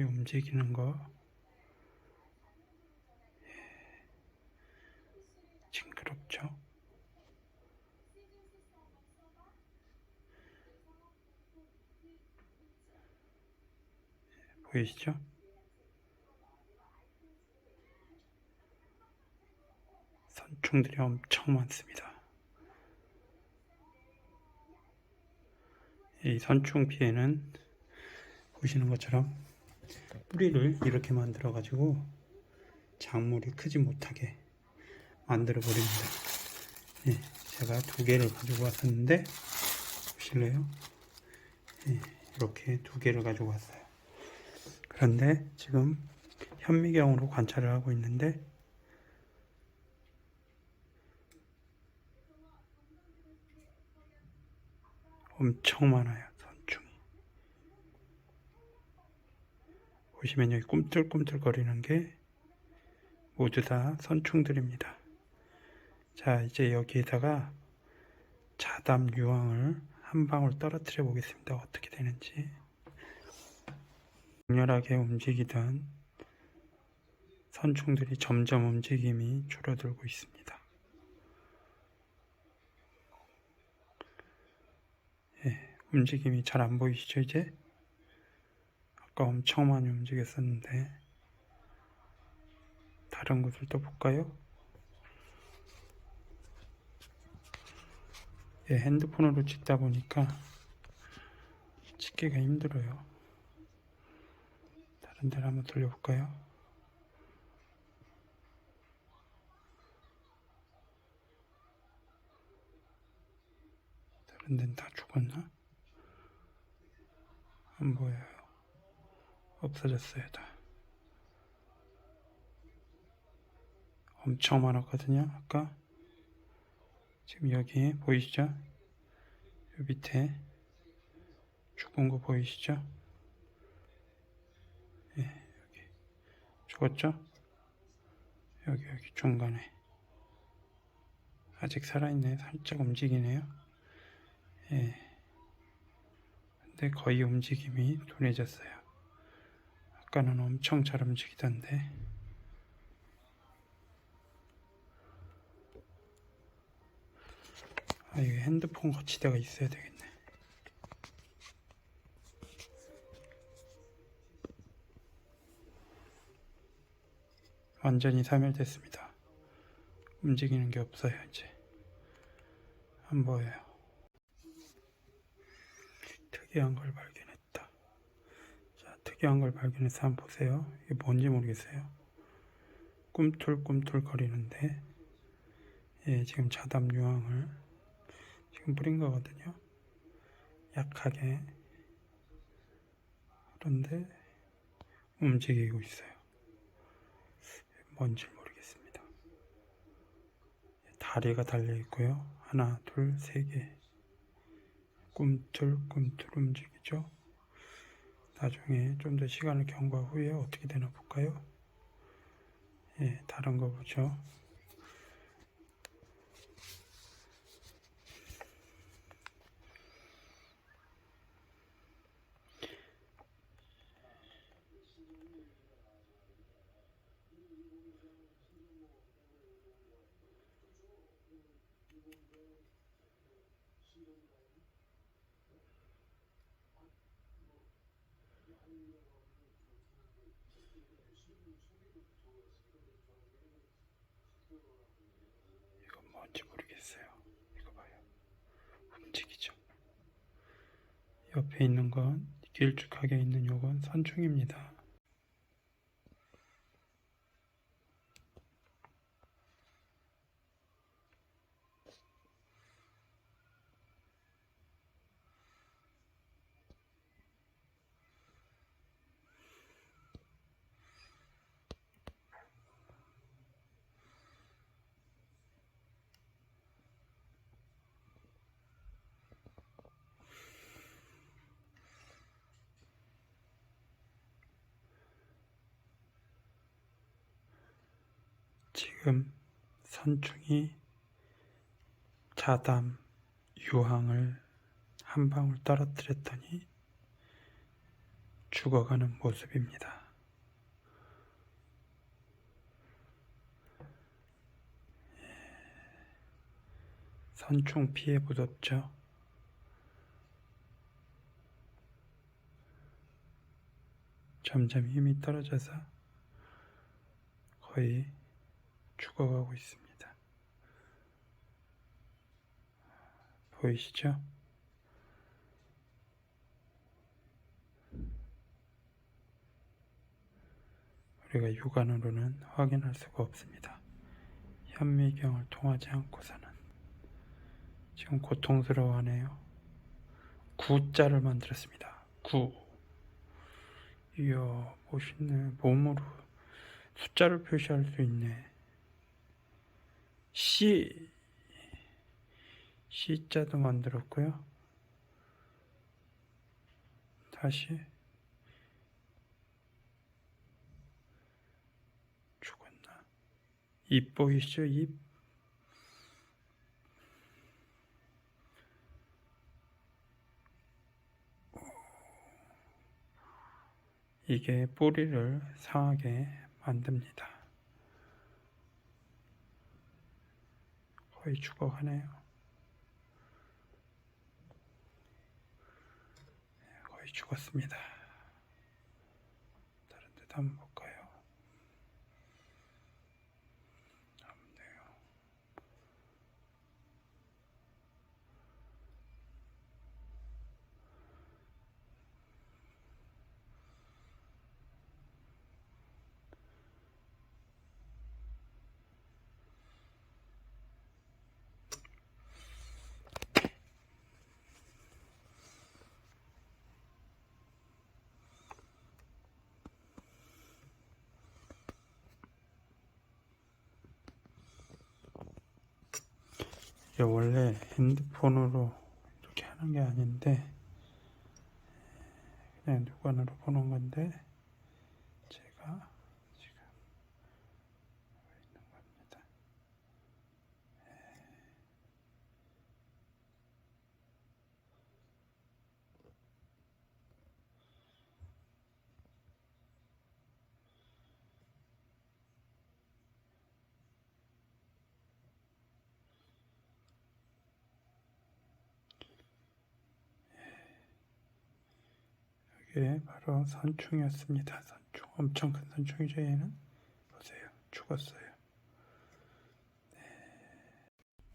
선충들이 움직이는 거 예, 징그럽죠? 예, 보이시죠? 선충들이 엄청 많습니다. 이 선충 피해는 보시는 것처럼 뿌리를 이렇게 만들어 가지고 작물이 크지 못하게 만들어 버립니다. 예, 제가 두 개를 가지고 왔었는데 보실래요? 예, 이렇게 두 개를 가지고 왔어요. 그런데 지금 현미경으로 관찰을 하고 있는데 엄청 많아요 선충이 보시면 여기 꿈틀꿈틀 거리는 게 모두 다 선충들입니다. 자 이제 여기에다가 자담 유황을 한 방울 떨어뜨려 보겠습니다. 어떻게 되는지. 격렬하게 움직이던 선충들이 점점 움직임이 줄어들고 있습니다. 예, 움직임이 잘 안 보이시죠 이제? 아까 엄청 많이 움직였었는데 다른 곳을 또 볼까요? 예, 핸드폰으로 찍다 보니까 찍기가 힘들어요 다른 데를 한번 돌려볼까요? 다른 데는 다 죽었나? 안 보여요. 없어졌어요, 다. 엄청 많았거든요, 아까. 지금 여기 보이시죠? 요 밑에 죽은 거 보이시죠? 예, 여기. 죽었죠? 여기, 여기 중간에. 아직 살아있네. 살짝 움직이네요. 예. 근데 거의 움직임이 둔해졌어요. 아까는 엄청 잘 움직이던데. 아, 이게 핸드폰 거치대가 있어야 되겠네. 완전히 사멸됐습니다. 움직이는 게 없어요, 이제. 안 보여요. 특이한 걸. 자, 특이한 걸 발견해서 한번 보세요. 이게 뭔지 모르겠어요. 꿈틀꿈틀 거리는데, 예, 지금 자담 유황을 지금 뿌린 거거든요. 약하게. 그런데 움직이고 있어요. 뭔지 모르겠습니다. 다리가 달려 있고요. 하나, 둘, 세 개. 꿈틀꿈틀 움직이죠. 나중에 좀 더 시간을 경과 후에 어떻게 되나 볼까요? 예, 다른 거 보죠. 이건 뭔지 모르겠어요. 이거 봐요. 움직이죠. 옆에 있는 건 길쭉하게 있는 요건 선충입니다. 지금 선충이 자담 유황을 한 방울 떨어뜨렸더니 죽어가는 모습입니다. 선충 피해 무섭죠? 점점 힘이 떨어져서 거의 죽어가고 있습니다. 보이시죠? 우리가 육안으로는 확인할 수가 없습니다. 현미경을 통하지 않고서는 지금 고통스러워하네요. 구자를 만들었습니다. 구. 이야 멋있네. 몸으로 숫자를 표시할 수 있네. 시. 시자도 만들었고요. 다시 죽었나? 입 보이시죠? 입. 이게 뿌리를 상하게 만듭니다. 거의 죽어가네요. 네, 거의 죽었습니다. 다른 데도 한번 이게 원래 핸드폰으로 이렇게 하는 게 아닌데 그냥 육안으로 보는 건데 제가 지금 하고 있는 겁니다. 이게 바로 선충이었습니다. 선충 엄청 큰 선충이죠 얘는 보세요 죽었어요.